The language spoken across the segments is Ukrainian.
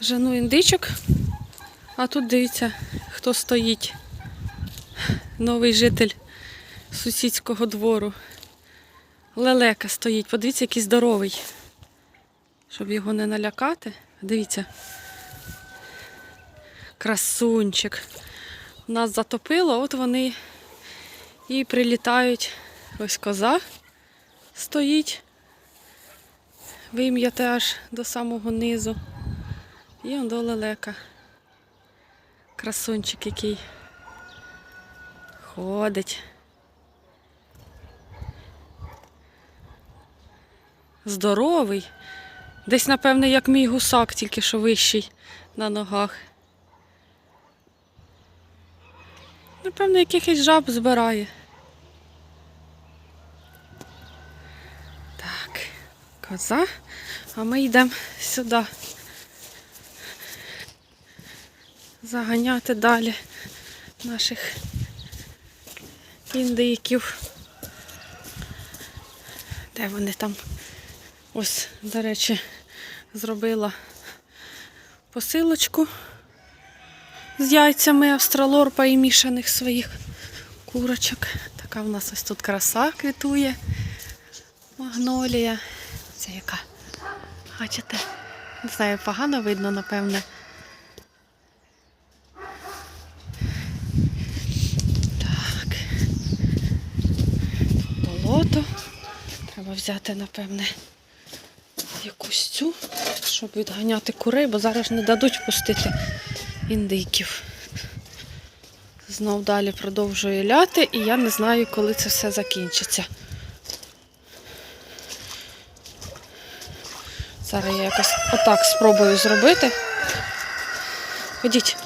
Жену індичок. А тут дивіться, хто стоїть. Новий житель сусідського двору. Лелека стоїть. Подивіться, який здоровий. Щоб його не налякати. Дивіться. Красунчик. Нас затопило, от вони і прилітають. Ось коза стоїть. Вим'яте аж до самого низу. І он до лелека. Красунчик який. Ходить. Здоровий. Десь, напевне, як мій гусак, тільки що вищий на ногах. Напевно, якихось жаб збирає. Так, коза. А ми йдемо сюди. Заганяти далі наших індиків. Де вони там? Ось, до речі, зробила посилочку з яйцями австралорпа і мішаних своїх курочок. Така в нас ось тут краса квітує. Магнолія. Це яка? Бачите? Не знаю, погано видно, напевне. Так. Болото. Треба взяти, напевне, якусь цю, щоб відганяти курей, бо зараз не дадуть пустити індиків. Знов далі продовжує ляти, і я не знаю, коли це все закінчиться. Зараз я якось отак спробую зробити. Ходіть.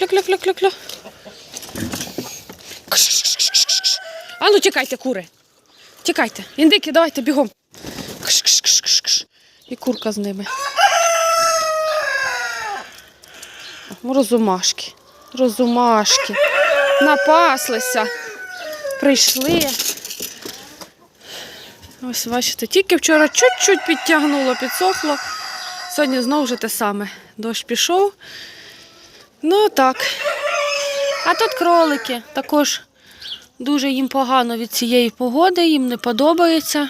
Кля-кля-кля-кля-кля. Кш-кш-кш-кш-кш. А ну тікайте, кури. Тікайте. Індики, давайте бігом. Кш-кш-кш-кш-кш. І курка з ними. Розумашки. Розумашки. Напаслися. Прийшли. Ось бачите, тільки вчора чуть-чуть підтягнуло, підсохло. Сьогодні знову вже те саме. Дощ пішов. Ну так. А тут кролики. Також дуже їм погано від цієї погоди, їм не подобається.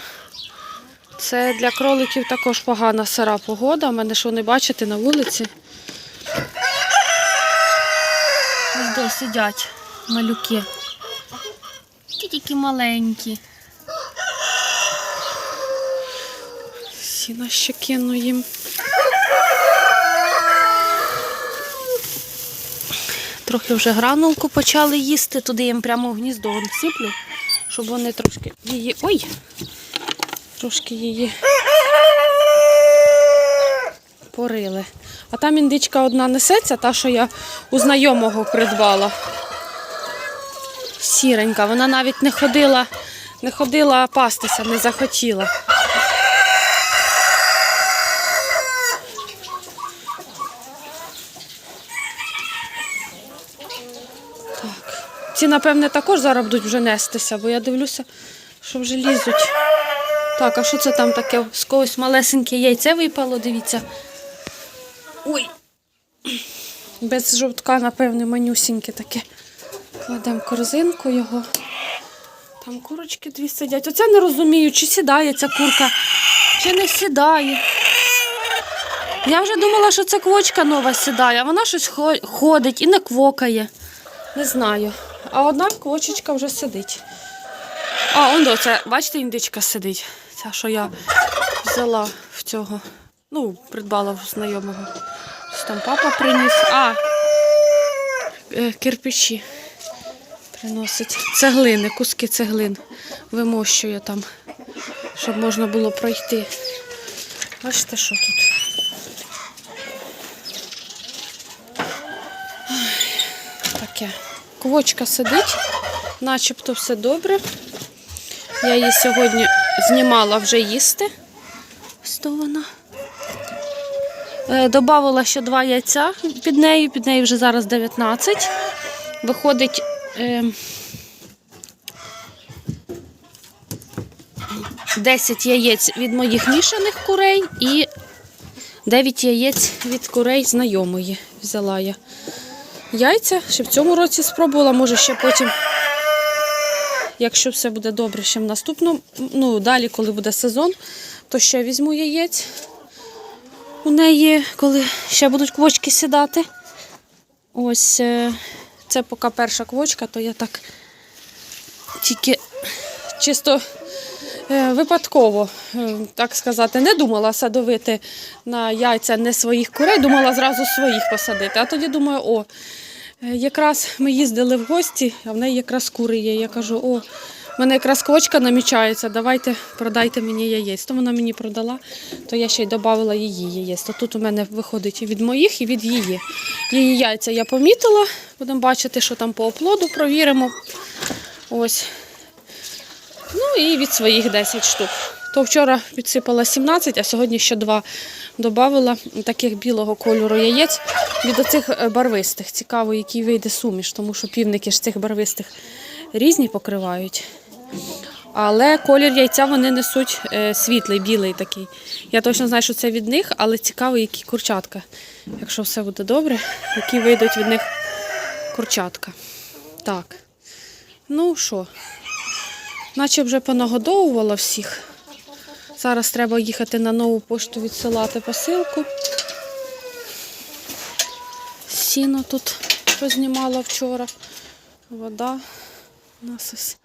Це для кроликів також погана сира погода. У мене що не бачите на вулиці. Ось де сидять малюки. Ті тільки маленькі. Сіна ще кину їм. Трохи вже гранулку почали їсти, туди їм прямо в гніздо сиплю, щоб вони трошки її. Ой! Трошки її порили. А там індичка одна несеться, та, що я у знайомого придбала. Сіренька, вона навіть не ходила, не ходила пастися, не захотіла. Ці, напевне, також зараз будуть вже нестися, бо я дивлюся, що вже лізуть. Так, а що це там таке? З когось малесеньке яйце випало, дивіться. Ой. Без жовтка, напевне, манюсіньке таке. Кладемо корзинку його. Там курочки дві сидять. Оце не розумію, чи сідає ця курка, чи не сідає. Я вже думала, що це квочка нова сідає, а вона щось ходить і не квокає. Не знаю. А одна квочечка вже сидить. А, он до це, бачите, індичка сидить. Ця, що я взяла в цього. Ну, придбала в знайомого. Що там папа приніс. А, е, кирпичі приносить. Цеглини, куски цеглин. Вимощує там, щоб можна було пройти. Бачите, що тут? Таке. Квочка сидить, начебто все добре. Я її сьогодні знімала вже їсти. Ось то вона. Е, Добавила ще два яйця під нею, під нею вже зараз 19. Виходить. Е, 10 яєць від моїх мішаних курей і 9 яєць від курей знайомої взяла я. Яйця ще в цьому році спробувала, може ще потім, якщо все буде добре, ще в наступному, ну далі, коли буде сезон, то ще візьму яєць. У неї, коли ще будуть квочки сідати. Ось е, це поки перша квочка, то я так тільки чисто випадково, е, так сказати, не думала садовити на яйця не своїх курей, думала зразу своїх посадити. А тоді думаю, о, е, якраз ми їздили в гості, а в неї якраз кури є. Я кажу, о, в мене якраз квочка намічається, давайте продайте мені яєць. То вона мені продала, то я ще й додала її яєць. То тут у мене виходить і від моїх, і від її. Її яйця я помітила, будемо бачити, що там по оплоду провіримо. Ось. Ну і від своїх 10 штук. То вчора підсипала 17, а сьогодні ще два додавала таких білого кольору яєць від оцих е, барвистих. Цікаво, який вийде суміш, тому що півники ж цих барвистих різні покривають. Але колір яйця вони несуть е, світлий, білий такий. Я точно знаю, що це від них, але цікаво, які курчатка. Якщо все буде добре, які вийдуть від них курчатка. Так. Ну що, наче вже понагодовувала всіх. Зараз треба їхати на нову пошту відсилати посилку. Сіно тут познімала вчора. Вода у нас ось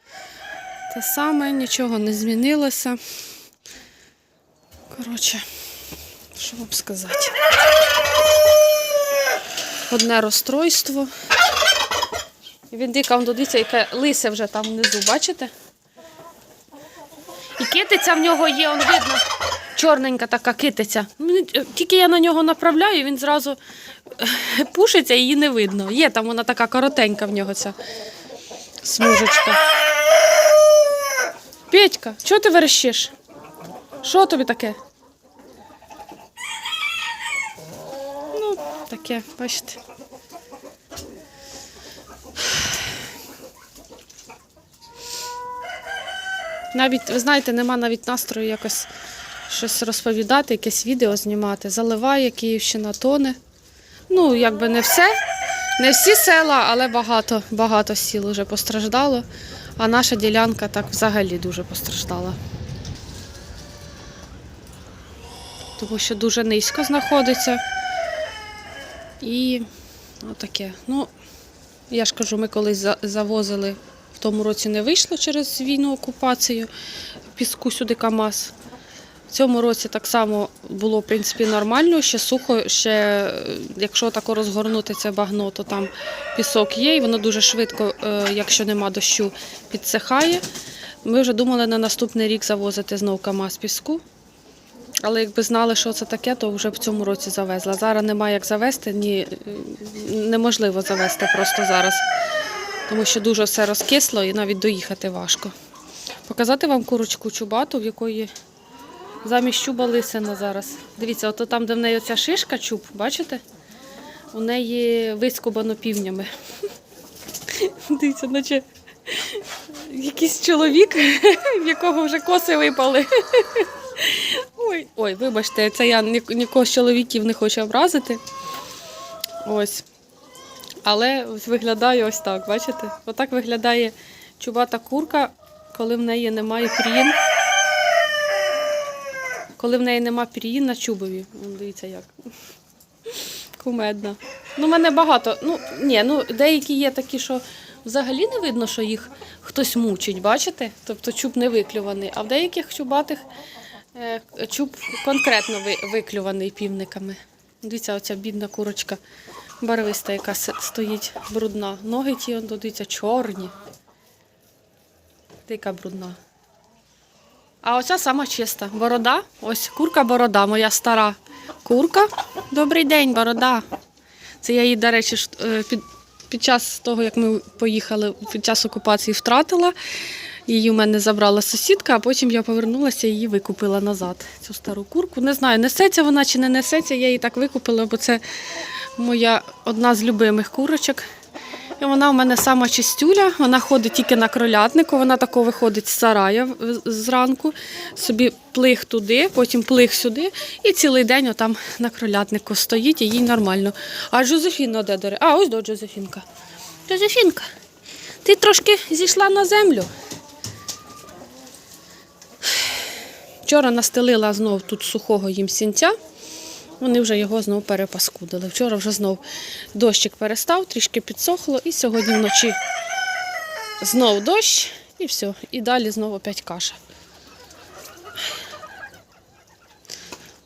те саме, нічого не змінилося. Коротше, що вам сказати? Одне розстройство. Він дикав, дивіться, яке лисе вже там внизу, бачите? І китиця в нього є, он видно. Чорненька така китиця. Е, Тільки я на нього направляю, він зразу е, пушиться, її не видно. Є там вона така коротенька в нього ця смужечка. Петька, чого ти верещиш? Що тобі таке? Ну, таке, бачите. Навіть, ви знаєте, нема навіть настрою якось щось розповідати, якесь відео знімати. Заливає Київщина тоне. Ну, якби не все, не всі села, але багато, багато сіл вже постраждало. А наша ділянка так взагалі дуже постраждала. Тому що дуже низько знаходиться. І отаке. Ну, я ж кажу, ми колись завозили, тому році не вийшло через війну окупацію піску сюди КАМАЗ. В цьому році так само було в принципі нормально, ще сухо, ще якщо тако розгорнути це багно, то там пісок є, і воно дуже швидко, е, якщо нема дощу, підсихає. Ми вже думали на наступний рік завозити знов КАМАЗ піску. Але якби знали, що це таке, то вже в цьому році завезла. Зараз немає як завести, ні, неможливо завести просто зараз. Тому що дуже все розкисло і навіть доїхати важко. Показати вам курочку чубату, в якої замість чуба лисина зараз. Дивіться, ото там, де в неї оця шишка чуб, бачите? У неї вискубано півнями. Дивіться, наче якийсь чоловік, в якого вже коси випали. Ой, ой, вибачте, це я нікого з чоловіків не хочу образити. Ось. Але виглядає ось так, бачите? Отак виглядає чубата курка, коли в неї немає прін. Коли в неї нема прін на чубові. Дивіться як. Кумедна. Ну, в мене багато. Ну, ні, ну деякі є такі, що взагалі не видно, що їх хтось мучить, бачите? Тобто чуб не виклюваний. А в деяких чубатих е, чуб конкретно ви- виклюваний півниками. Дивіться, оця бідна курочка барвиста, яка стоїть брудна. Ноги ті, он, дивіться, чорні. Дика брудна. А оця сама чиста. Борода. Ось курка борода, моя стара курка. Добрий день, борода. Це я її, до речі, е, під, під час того, як ми поїхали, під час окупації втратила. Її у мене забрала сусідка, а потім я повернулася і її викупила назад. Цю стару курку. Не знаю, несеться вона чи не несеться. Я її так викупила, бо це моя одна з любимих курочок. І вона у мене сама чистюля, вона ходить тільки на кролятнику, вона тако виходить з сарая зранку, собі плих туди, потім плих сюди, і цілий день отам на кролятнику стоїть, і їй нормально. А Джозефіна де доре? А, ось до Джозефінка. Джозефінка, ти трошки зійшла на землю. Вчора настелила знов тут сухого їм сінця. Вони вже його знов перепаскудили. Вчора вже знов дощик перестав, трішки підсохло, і сьогодні вночі знов дощ, і все. І далі знов опять каша.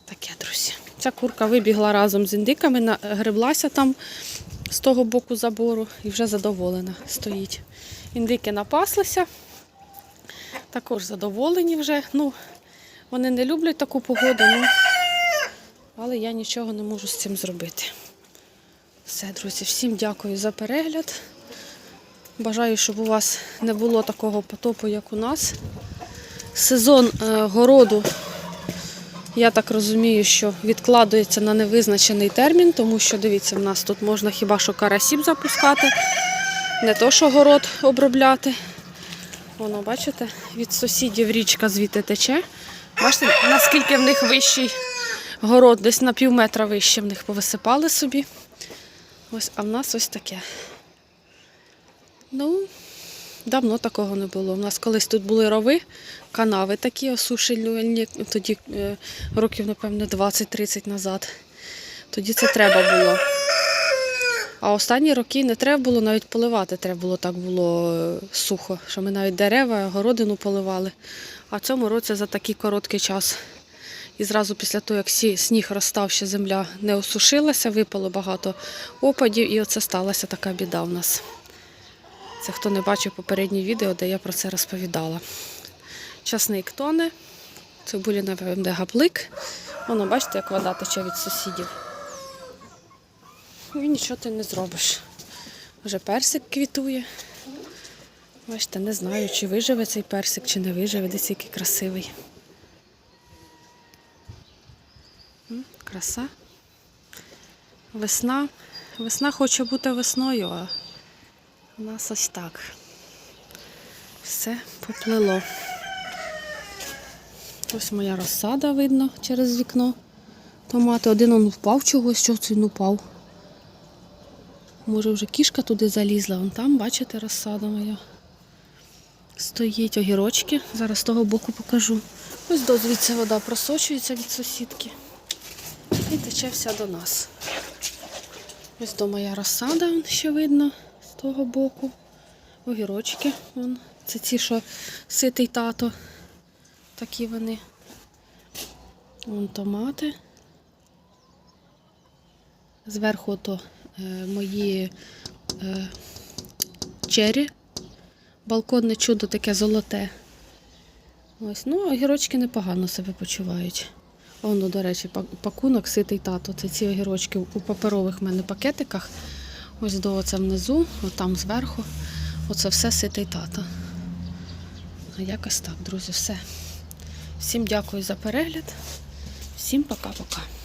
Таке, друзі. Ця курка вибігла разом з індиками, нагреблася там з того боку забору і вже задоволена стоїть. Індики напаслися, також задоволені вже. Ну, вони не люблять таку погоду, ну, але я нічого не можу з цим зробити. Все, друзі, всім дякую за перегляд. Бажаю, щоб у вас не було такого потопу, як у нас. Сезон е, городу, я так розумію, що відкладується на невизначений термін, тому що дивіться, в нас тут можна хіба що карасів запускати, не то, що город обробляти. Воно, бачите, від сусідів річка звідти тече. Бачите, наскільки в них вищий город, десь на пів метра вище в них повисипали собі. Ось, а в нас ось таке. Ну, давно такого не було. У нас колись тут були рови, канави такі осушені, тоді е, років, напевно, 20-30 назад. Тоді це треба було. А останні роки не треба було навіть поливати, треба було так було е, сухо, що ми навіть дерева, городину поливали. А в цьому році за такий короткий час. І зразу після того, як сніг розстав, ще земля не осушилася, випало багато опадів, і оце сталася така біда в нас. Це хто не бачив попереднє відео, де я про це розповідала. Часник тоне, цибулі, напевно, гаплик. Воно, бачите, як вода тече від сусідів. І нічого ти не зробиш. Вже персик квітує. Бачите, не знаю, чи виживе цей персик, чи не виживе, десь який красивий. Краса. Весна. Весна хоче бути весною, а у нас ось так. Все поплило. Ось моя розсада видно через вікно. Томати. Один он впав чогось, що він упав. Може вже кішка туди залізла. Вон там, бачите, розсада моя. Стоїть огірочки. Зараз з того боку покажу. Ось до звідси вода просочується від сусідки. І тече вся до нас. Ось до моя розсада вон ще видно з того боку. Огірочки. Вон. Це ті, що ситий тато. Такі вони. Вон томати. Зверху то е, мої е, чері. Балконне чудо таке золоте. Ось, ну, огірочки непогано себе почувають. Воно, до речі, пакунок ситий тато. Це ці огірочки у паперових в мене пакетиках. Ось до оце внизу, отам зверху. Оце все ситий тато. А якось так, друзі, все. Всім дякую за перегляд. Всім пока-пока.